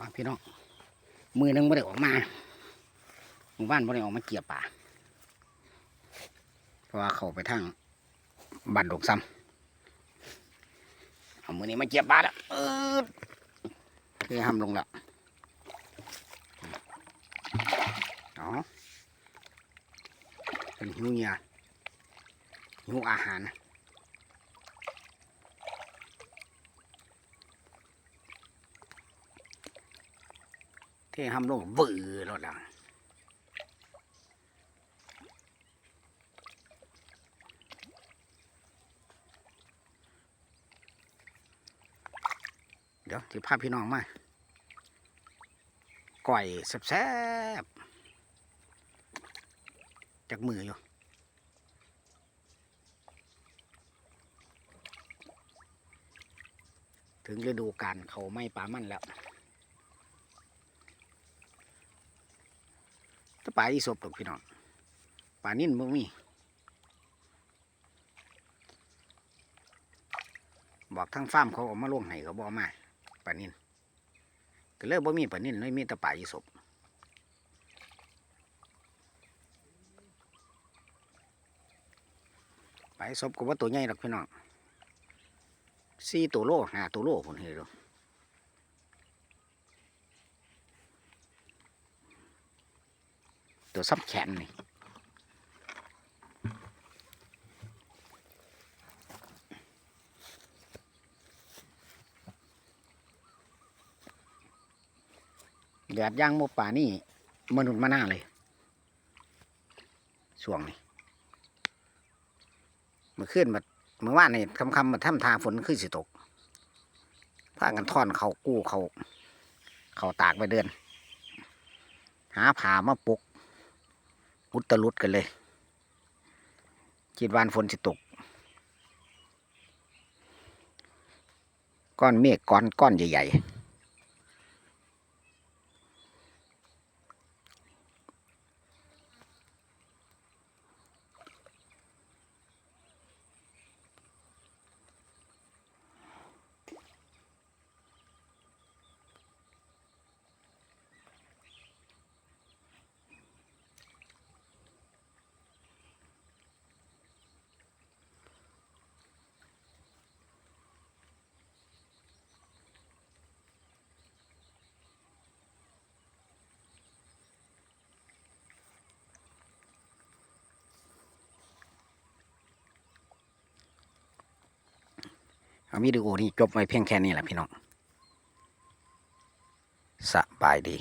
มาพี่น้องมือหนึงไม่ได้ออกมาหมู่บ้านไม่ได้ออกมาเกี่ยป่าเพราะว่าเขาไปทางบ้านดงซ้ำเอามือนี้มาเกี่ยป่าแล้วเออเทห้ำลงแล้วอ๋อเป็นหิวเหงียหิวอาหาร ทห้ำลงวือรถอะเดี๋ยวที่พาพี่น้องมาก่อยแซ่บๆจากมืออยู่ถึงฤดูกาลเขาไม่ปลามันแล้ว ถ้าปลาอีสบดอกพี่น้องปลานิ่นบ่มีบอกทางฟาร์มเขาเออกมาล่วงให้เขาบอกมาปลานิ่นก็เลยบ่มีปลานิ่นเลยมีแต่ปลาอีสบปลาอีสบก็ว่าตัวใหญ่หรอกพี่น้องสี่ตัวโลห้าตัวโลผมเห็นดู ตัวซับแขนนี่แดดย่างหมูป่านี่มนุษย์มาหน้าเลยช่วงนี้มื่อคืนมาเมื่อวานนี่คำคำมาทำทาฝนขึ้นสิตกพากันท่อนเขากู้เขาเขาตากไปเดือน หาผ่ามาปลุก อุตลุดกันเลย คิดวานฝนสิตก ก้อนเมฆก้อนก้อนใหญ่ ๆ เอาวิดีโอนี้จบไว้เพียงแค่นี้แหละพี่น้องสบายดี